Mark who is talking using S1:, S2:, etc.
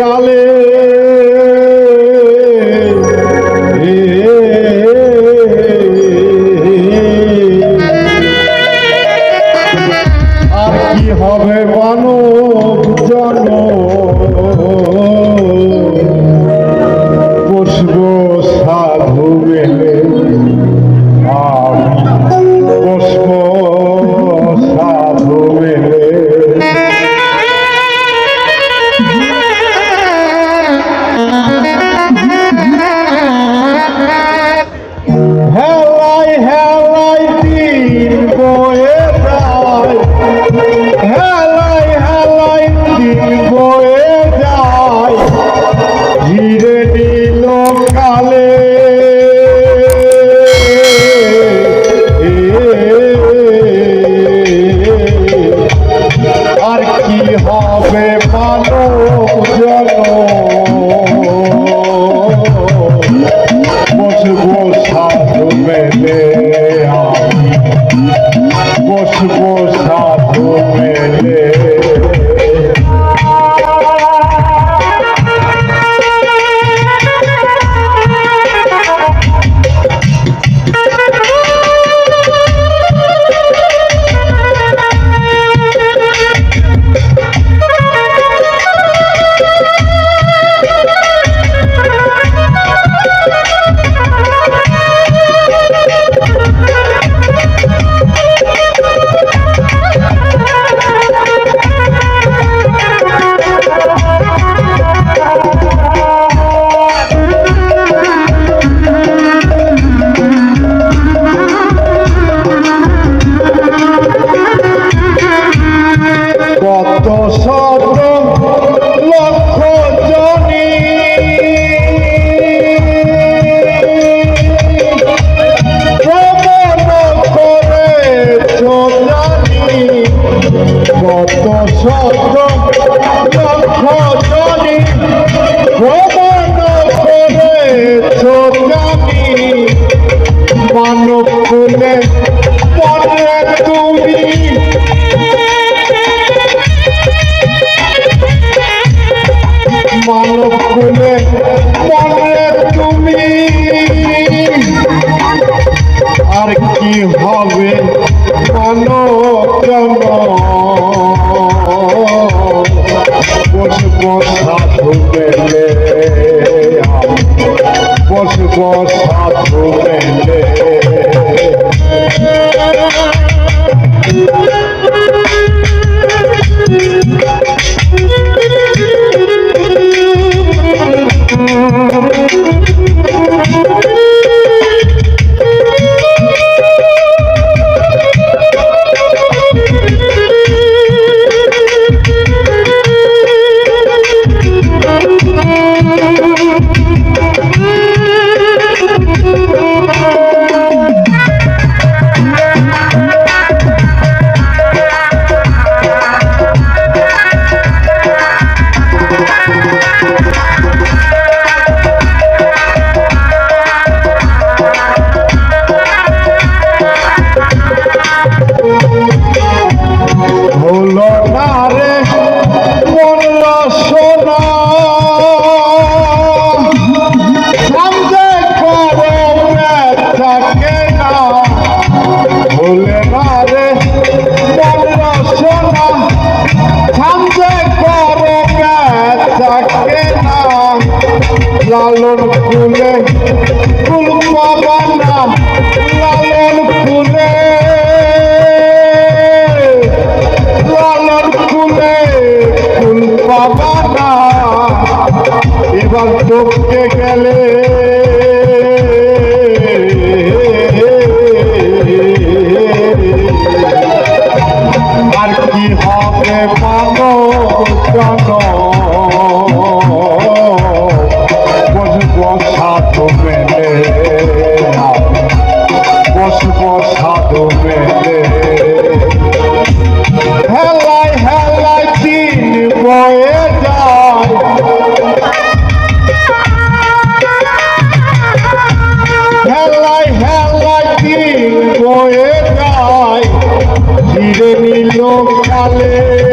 S1: কালে। আর কি হবে মানুষ? আর কি হবে থাকে না লালন ফুলে ফুল পাবার Hallelujah.